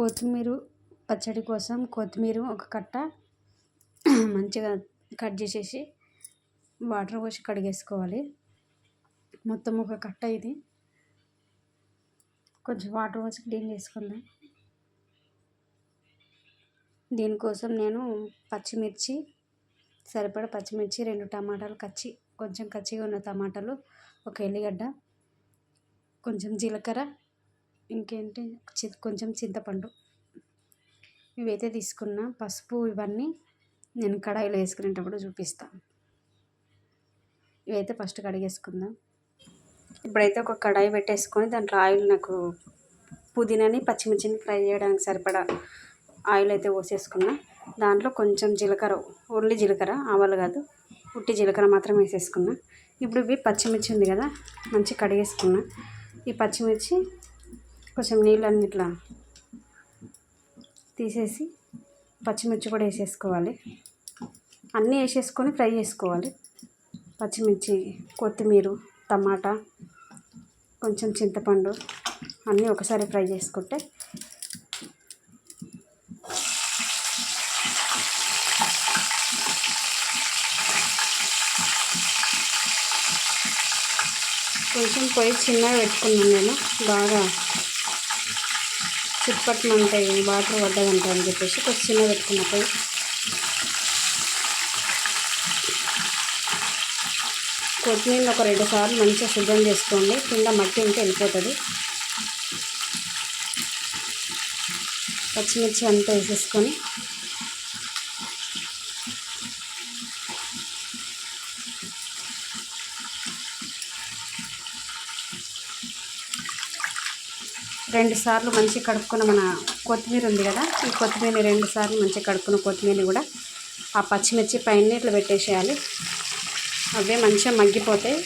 కొత్తిమీర పచ్చడి కోసం కొత్తిమీర ఒక కట్ట మంచిగా కట్ చేసేసి వాటర్ పోసి కడిగేసుకోవాలి. మొత్తం ఒక కట్ట ఇది. కొంచెం వాటర్ పోసి క్లీన్ చేసుకుందాం. దీనికోసం నేను పచ్చిమిర్చి సరిపడ పచ్చిమిర్చి రెండు టమాటాలు కచ్చి కొంచెం కచ్చిగా ఉన్న టమాటాలు ఒక ఎల్లిగడ్డ కొంచెం జీలకర్ర ఇంకేంటి? చి కొంచెం చింతపండు. ఇవైతే తీసుకున్న. పసుపు ఇవన్నీ నేను కడాయిలో వేసుకునేటప్పుడు చూపిస్తాను ఇవైతే ఫస్ట్ కడిగేసుకుందాం. ఇప్పుడైతే ఒక కడాయి పెట్టేసుకొని దాంట్లో ఆయిల్ నాకు పుదీనాని పచ్చిమిర్చిని ఫ్రై చేయడానికి సరిపడా ఆయిల్ అయితే పోసేసుకున్నా. దాంట్లో కొంచెం జీలకర్ర ఓన్లీ జీలకర్ర ఆవాలు కాదు ఉట్టి జీలకర్ర మాత్రం వేసేసుకున్నా. ఇప్పుడు ఇవి పచ్చిమిర్చి ఉంది కదా మంచి కడిగేసుకున్నా. ఈ పచ్చిమిర్చి కొంచెం నీళ్ళని ఇట్లా తీసేసి పచ్చిమిర్చి కూడా వేసేసుకోవాలి. అన్నీ వేసేసుకొని ఫ్రై చేసుకోవాలి. పచ్చిమిర్చి కొత్తిమీర టమాటా కొంచెం చింతపండు అన్నీ ఒకసారి ఫ్రై చేసుకుంటే కొంచెం పొయ్యి చిన్నగా పెట్టుకున్నాను నేను. బాగా చిప్పట్మంటే వాటర్ పడ్డదంట అని చెప్పేసి కొంచెం చిన్న పెట్టుకున్నప్పుడు కొత్తిమీర ఒక రెండు సార్లు మంచిగా శుభ్రం చేసుకోండి. కింద మట్టి ఉంటే వెళ్ళిపోతుంది. పచ్చిమిర్చి అంతా వేసేసుకొని రెండు సార్లు మంచిగా కడుక్కున్న మన కొత్తిమీర ఉంది కదా ఈ కొత్తిమీర రెండు సార్లు మంచిగా కడుక్కున్న కొత్తిమీరని కూడా ఆ పచ్చిమిర్చి పైన ఇట్లా పెట్టేసేయాలి. అవే మంచిగా మగ్గిపోతాయి.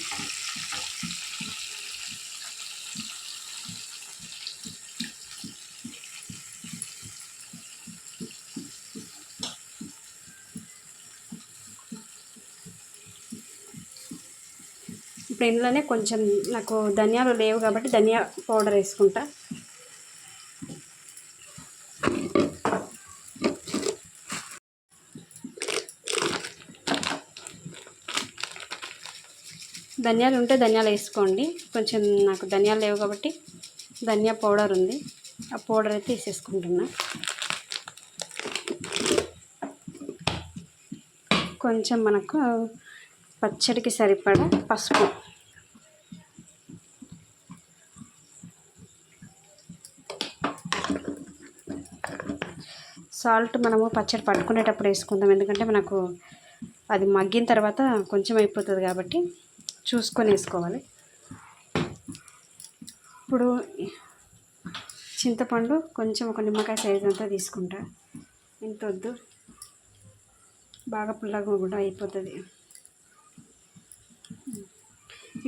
ఇప్పుడు ఇందులోనే కొంచెం నాకు ధనియాలు లేవు కాబట్టి ధనియా పౌడర్ వేసుకుంటా. ధనియాలు ఉంటే ధనియాలు వేసుకోండి. కొంచెం నాకు ధనియాలు లేవు కాబట్టి ధనియా పౌడర్ ఉంది. ఆ పౌడర్ అయితే వేసేసుకుంటున్నా. కొంచెం మనకు పచ్చడికి సరిపడా పసుపు. సాల్ట్ మనము పచ్చడి పట్టుకునేటప్పుడు వేసుకుందాం. ఎందుకంటే మనకు అది మగ్గిన తర్వాత కొంచెం అయిపోతుంది కాబట్టి చూసుకొని వేసుకోవాలి ఇప్పుడు చింతపండు కొంచెం ఒక నిమ్మకాయ సైజ్ అంతా తీసుకుంటా. ఇంత వద్దు బాగా పుల్లగా కూడా అయిపోతుంది.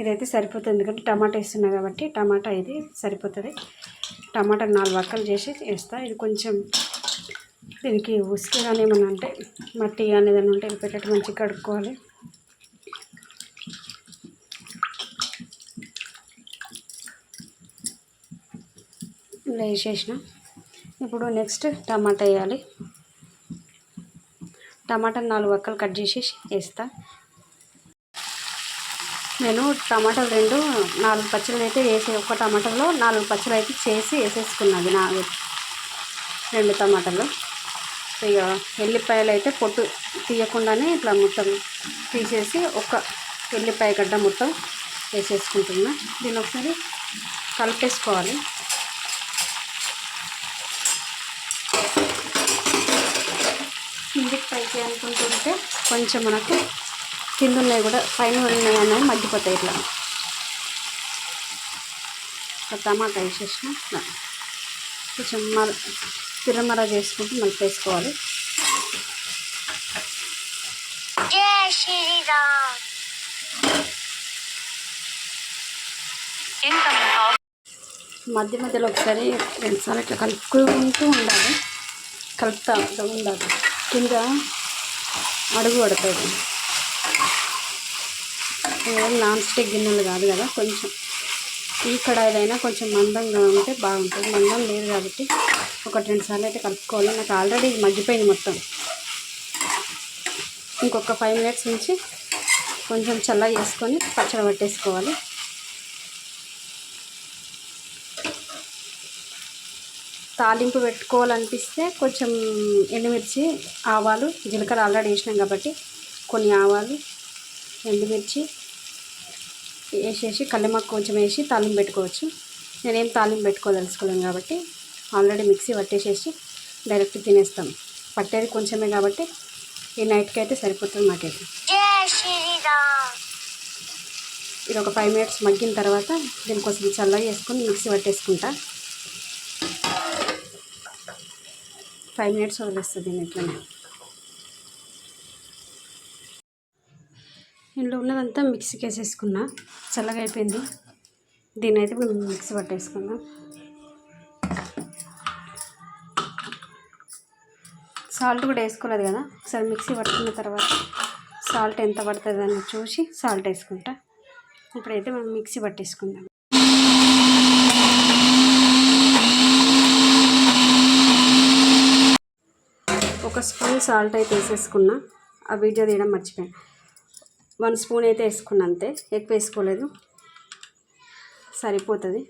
ఇదైతే సరిపోతుంది. ఎందుకంటే టమాటా వేస్తున్నా కాబట్టి టమాటా ఇది సరిపోతుంది. టమాటా నాలుగు వక్కలు చేసి వేస్తా. ఇది కొంచెం దీనికి ఉసుక కానీ ఏమన్నా అంటే మట్టి కానీ ఏదైనా ఉంటే ఇది పెట్టేటట్టు మంచిగా కడుక్కోవాలి. ఇలా వేసేసిన. ఇప్పుడు నెక్స్ట్ టమాటా వేయాలి. టమాటా నాలుగు వక్కలు కట్ చేసి వేస్తా. నేను టమాటాలు రెండు నాలుగు పచ్చళ్ళు అయితే వేసి ఒక టమాటాలో నాలుగు పచ్చళ్ళు అయితే చేసి వేసేసుకున్నది నాలుగు రెండు టమాటాలు. ఇక ఎల్లిపాయలు అయితే పొట్టు తీయకుండానే ఇట్లా మొత్తం తీసేసి ఒక ఎల్లిపాయ గడ్డ మొత్తం వేసేసుకుంటున్నా. దీన్ని ఒకసారి కలిపేసుకోవాలి. పైకి అనుకుంటుంటే కొంచెం మనకు కింద ఉన్నాయి కూడా పైన ఉన్నాయి అన్నవి మగ్గిపోతాయి ఇట్లా. టమాటా వేసేసిన కొంచెం మర తిరమర చేసుకుంటూ మళ్ళీ వేసుకోవాలి. మధ్య మధ్యలో ఒకసారి రెండుసార్లు ఇట్లా కలుపుకుంటూ ఉండాలి. కలుపుతా ఉండాలి. కింద అడుగు పడుతుంది. నాన్ స్టిక్ గిన్నెలు కాదు కదా కొంచెం. ఈ కడాయిలైనా కొంచెం మందంగా ఉంటే బాగుంటుంది. మందం లేదు కాబట్టి ఒకటి రెండు సార్లు అయితే కలుపుకోవాలి. నాకు ఆల్రెడీ ఇది మగ్గిపోయింది మొత్తం. ఇంకొక ఫైవ్ మినిట్స్ నుంచి కొంచెం చల్ల చేసుకొని పచ్చడి పట్టేసుకోవాలి. తాలింపు పెట్టుకోవాలనిపిస్తే కొంచెం ఎండుమిర్చి ఆవాలు జీలకర్ర ఆల్రెడీ వేసినాం కాబట్టి కొన్ని ఆవాలు ఎండుమిర్చి వేసేసి కల్లెమాకు కొంచెం వేసి తాలింపు పెట్టుకోవచ్చు. నేనేం తాలింపు పెట్టుకోదలుచుకోలేను కాబట్టి ఆల్రెడీ మిక్సీ పట్టేసేసి డైరెక్ట్ తినేస్తాం. పట్టేది కొంచెమే కాబట్టి ఈ నైట్కి అయితే సరిపోతుంది మాకైతే. ఇది ఒక ఫైవ్ మినిట్స్ మగ్గిన తర్వాత దీనికోసం చల్లగా వేసుకొని మిక్సీ పట్టేసుకుంటా. ఫైవ్ మినిట్స్ వదిలేస్తుంది దీన్ని ఇట్లనే. ఇందులో ఉన్నదంతా మిక్సీకి వేసేసుకున్నా చల్లగా అయిపోయింది. దీని అయితే మేము మిక్సీ పట్టేసుకుందాం సాల్ట్ కూడా వేసుకోలేదు కదా. ఒకసారి మిక్సీ పట్టుకున్న తర్వాత సాల్ట్ ఎంత పడుతుంది అని చూసి సాల్ట్ వేసుకుంటా. ఇప్పుడైతే మనం మిక్సీ పట్టేసుకుందాం. ఒక స్పూన్ సాల్ట్ అయితే వేసేసుకున్నా. ఆ వీడియో తీయడం మర్చిపోయాను. వన్ స్పూన్ అయితే వేసుకున్నా అంతే. ఎక్కువ వేసుకోలేదు. సరిపోతుంది.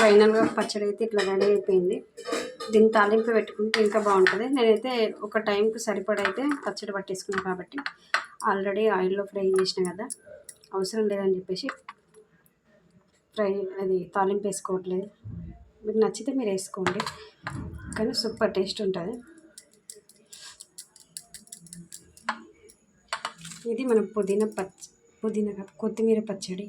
ఫైనల్గా పచ్చడి అయితే ఇట్లా రెడీ అయిపోయింది. దీన్ని తాలింపు పెట్టుకుంటే ఇంకా బాగుంటుంది. నేనైతే ఒక టైంకి సరిపడైతే పచ్చడి పట్టేసుకున్నాను కాబట్టి ఆల్రెడీ ఆయిల్లో ఫ్రై చేసిన కదా అవసరం లేదని చెప్పేసి ఫ్రై అది తాలింపు వేసుకోవట్లేదు. మీకు నచ్చితే మీరు వేసుకోండి కానీ సూపర్ టేస్ట్ ఉంటుంది. ఇది మన పుదీనా పచ్చ పుదీనా కొత్తిమీర పచ్చడి.